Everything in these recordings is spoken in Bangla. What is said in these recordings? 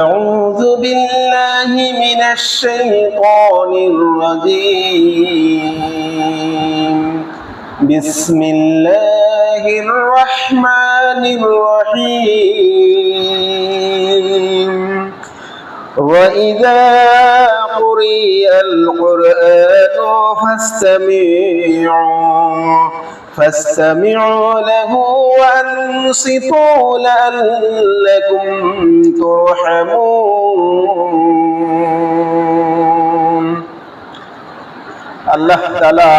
أعوذ بالله من الشيطان الرجيم. بسم الله الرحمن الرحيم. وإذا قرئ القرآن فاستمعوا. فاستمعوا له وأنصتوا لعلكم ترحمون আল্লাহ তালা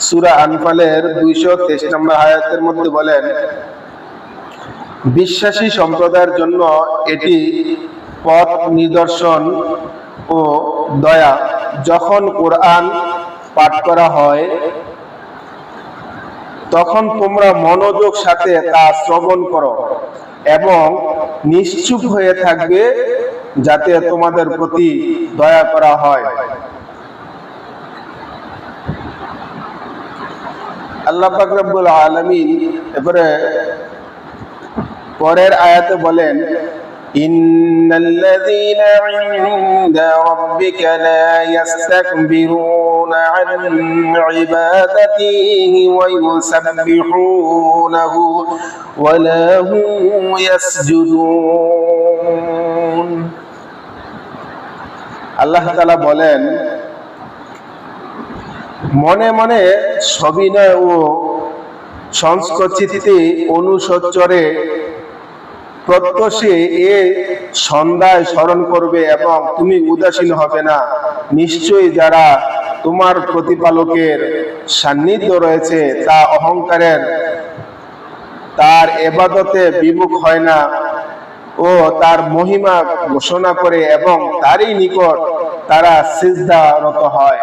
সুরা আনফালের দুইশো তেইশ নম্বর আয়াতের মধ্যে বলেন বিশ্বাসী সম্প্রদায়ের জন্য এটি পথ নিদর্শন ও দয়া যখন কোরআন পাঠ করা হয় তখন তোমরা মনোযোগ সাথে তা শ্রবণ করো এবং নিশ্চুপ হয়ে থাকবে যাতে তোমাদের প্রতি দয়া করা হয়। আল্লাহ পাক রব্বুল আলামিন এবারে পরের আয়াতে বলেন إن الذين عند ربك لا يستكبرون عن عبادته ويسبحونه ولا هم يسجدون আল্লাহ তাআলা বলেন মনে মনে সবিনয় ও সংস্কচিতে অনুসচ্চরে প্রত্যশে এ সন্ধ্যায় স্মরণ করবে এবং তুমি উদাসীন হবে না। নিশ্চয়ই যারা তোমার প্রতিপালকের সান্নিধ্য রয়েছে, তা অহংকারের, তার এবাদতে বিমুখ হয় না ও তার মহিমা ঘোষণা করে এবং তারই নিকট তারা সিজদারত হয়।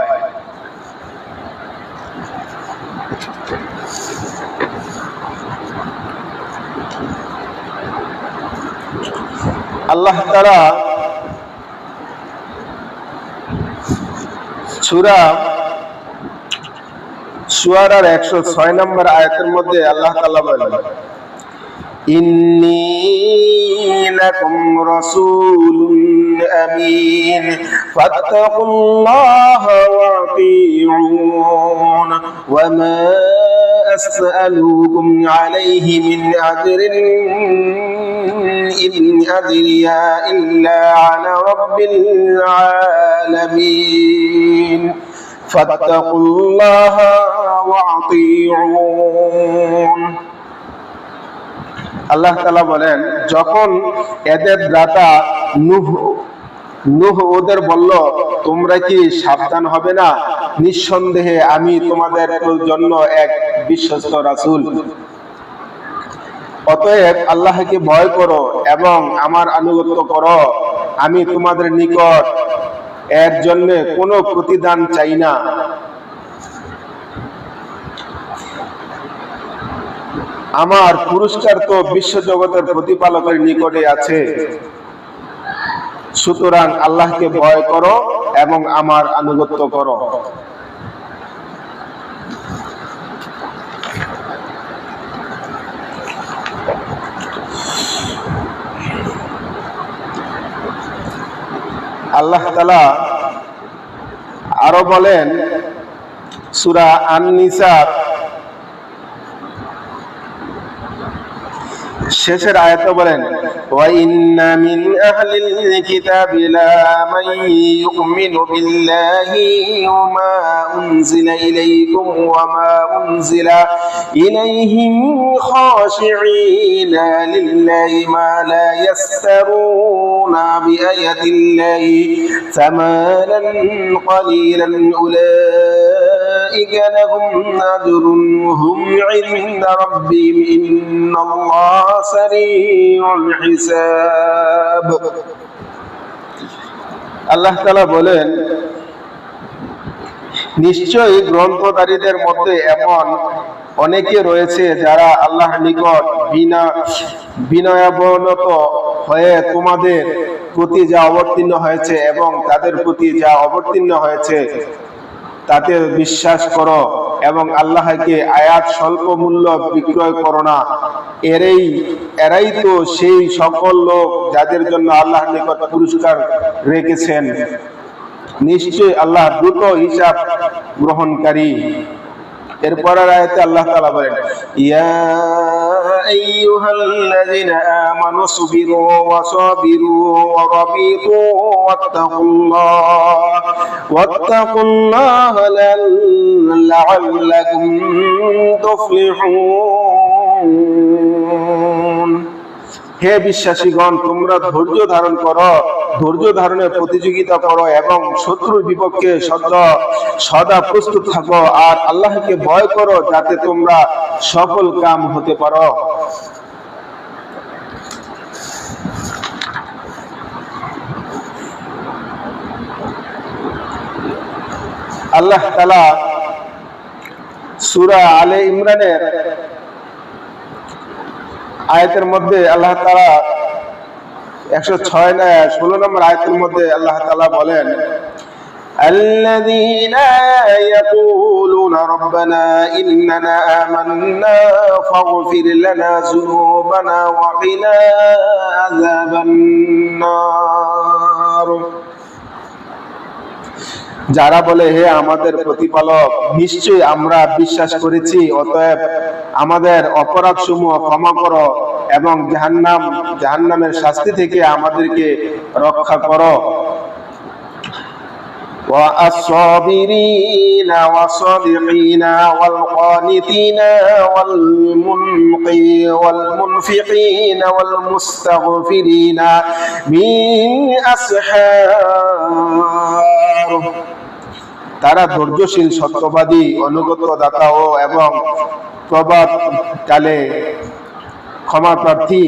আল্লাহ তারা সুরা সুয়ারার একশো ছয় নম্বর আয়াতের মধ্যে আল্লাহ তালা বলেন إني لكم رسول أمين فاتقوا الله وأطيعون وما أسألكم عليه من أجر إن أدري إلا على رب العالمين فاتقوا الله وأطيعون আল্লাহ তালা বলেন যখন এদের দাতা নুহ নুহ ওদের বলল তোমরা কি সাবধান হবে না নিঃসন্দেহে আমি তোমাদের জন্য এক বিশ্বস্ত রাসূল অতএব আল্লাহকে ভয় করো এবং আমার আনুগত্য করো। আমি তোমাদের নিকট এর জন্য কোনো প্রতিদান চাই না। আমার পুরস্কার তো বিশ্বজগতের প্রতিপালকের নিকটে আছে। সুতরাং আল্লাহকে ভয় করো এবং আমার আনুগত্য করো। আল্লাহ তালা আরও বলেন সুরা আন-নিসার শেষের আয়াত বলেন وَإِنَّ مِنْ أَهْلِ الْكِتَابِ لَمَن يُؤْمِنُ بِاللَّهِ وَمَا أُنزِلَ إِلَيْكُمْ وَمَا أُنزِلَ إِلَيْهِمْ خَاشِعِينَ لِلَّهِ مَا لَا يَسْتَرُونَ بِآيَاتِ اللَّهِ ثَمَنًا قَلِيلًا أُولَئِكَ لهم أجر هم عند ربهم إن الله سريع الحساب আল্লাহ তালা বলেন নিশ্চয়ই গ্রন্থধারীদের মধ্যে এমন অনেকে রয়েছে যারা আল্লাহ নিকট বিনা বিনয়াবনত হয়ে তোমাদের প্রতি যা অবতীর্ণ হয়েছে এবং তাদের প্রতি যা অবতীর্ণ হয়েছে তাতে বিশ্বাস করো এবং আল্লাহকে আয়াত স্বল্প মূল্য বিক্রয় করো না। এরাই এরাই তো সেই সকল লোক যাদের জন্য আল্লাহ নিকট পুরস্কার রেখেছেন। নিশ্চয় আল্লাহ দ্রুত হিসাব গ্রহণকারী। এরপরের আয়াতে আল্লাহ তাআলা বলেন, ইয়া আইয়ুহাল্লাযিনা আমানু সুবিরু ওয়া সাবিরু ওয়াত্তাকুল্লাহ ওয়াত্তাকুল্লাহ লাআল্লাকুম তুফলিহুন. হে বিশ্বাসীগণ, তোমরা ধৈর্য ধারণ করো। ধৈর্য ধারণের প্রতিযোগিতা করো এবং শত্রুর বিপক্ষে সদা প্রস্তুত থাকো আর আল্লাহকে ভয় করো যাতে তোমরা সফল কাম হতে পারো। আল্লাহ তালা সুরা আলে ইমরানের আয়াতের মধ্যে আল্লাহ তালা একশো ছয় না ষোলো নম্বর আয়াতের মধ্যে আল্লাহ তালা বলেন الذين يقولون ربنا إننا آمنا فاغفر لنا ذنوبنا وقنا عذاب النار যারা বলে হে আমাদের প্রতিপালক নিশ্চয়ই আমরা বিশ্বাস করেছি অতএব আমাদের অপরাধ সমূহ ক্ষমা করো এবং জাহান্নাম জাহান্নামের শাস্তি থেকে আমাদেরকে রক্ষা করো والصابرين والصادقين والقانتين والمنقي والمنفقين والمستغفرين بالأسحار তারা ধৈর্যশীল সত্যবাদী অনুগত দাতা ও এবং প্রবাদ কালে ক্ষমা প্রার্থী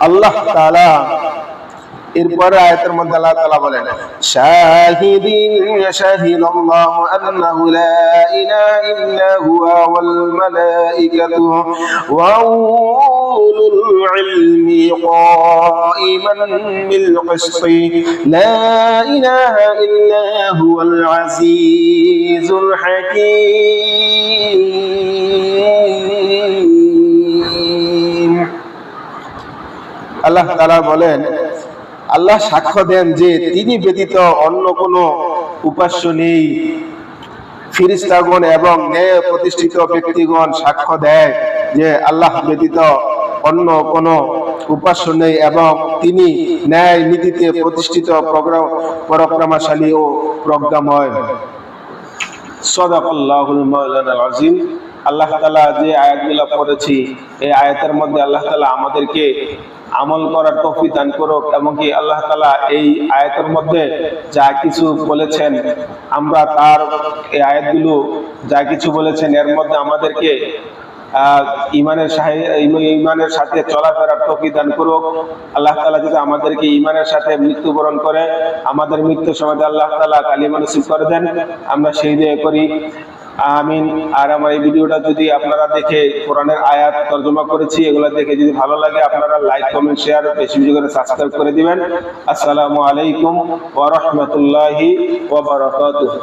আল্লাহ তাআলা এরপরে আয়াতের মধ্যে আল্লাহ তাআলা বলেন শাহিদিন শাহিদাল্লাহু আন্নাহু লা ইলাহা ইল্লা হুয়া ওয়াল মালাইকাতু ওয়া উলুল ইলমি قائما بالقسط لا إله إلا هو العزيز الحكيم আল্লাহ তাআলা বলেন আল্লাহ সাক্ষ্য দেন যে তিনি ব্যতীত অন্য কোনো উপাস্য নেই। ফিরিস্তাগণ এবং ন্যায় প্রতিষ্ঠিত ব্যক্তিগণ সাক্ষ্য দেয় যে আল্লাহ ব্যতীত অন্য কোনো উপাস্য নেই এবং তিনি ন্যায় নীতিতে প্রতিষ্ঠিত পরাক্রমশালী ও প্রজ্ঞাময়। সদাকাল্লাহুল মাওলানাল আযীম আল্লাহ তালা যে আয়াতগুলো পড়েছি, এই আয়াতের মধ্যে আল্লাহ তালা আমাদেরকে আমল করার তৌফিক দান করুক এবং কি আল্লাহ তালা এই আয়াতের মধ্যে যা কিছু বলেছেন, আমরা তার এই আয়াতগুলো যা কিছু বলেছেন, এর মধ্যে আমাদেরকে ইমানের ইমানের সাথে চলাফেরার তৌফিক দান করুক। আল্লাহ তালা যদি আমাদেরকে ইমানের সাথে মৃত্যুবরণ করে, আমাদের মৃত্যুর সময় আল্লাহ তালা কালিমা নসিব করে দেন, আমরা সেই দিয়ে করি। আমিন। আর আমার এই ভিডিওটা যদি আপনারা দেখে কোরআনের আয়াত তর্জমা করেছি, এগুলো দেখে যদি ভালো লাগে, আপনারা লাইক, কমেন্ট, শেয়ার, বেশি বেশি করে সাবস্ক্রাইব করে দিবেন। আসসালামু আলাইকুম ওয়া রাহমাতুল্লাহি ওয়া বারাকাতুহু।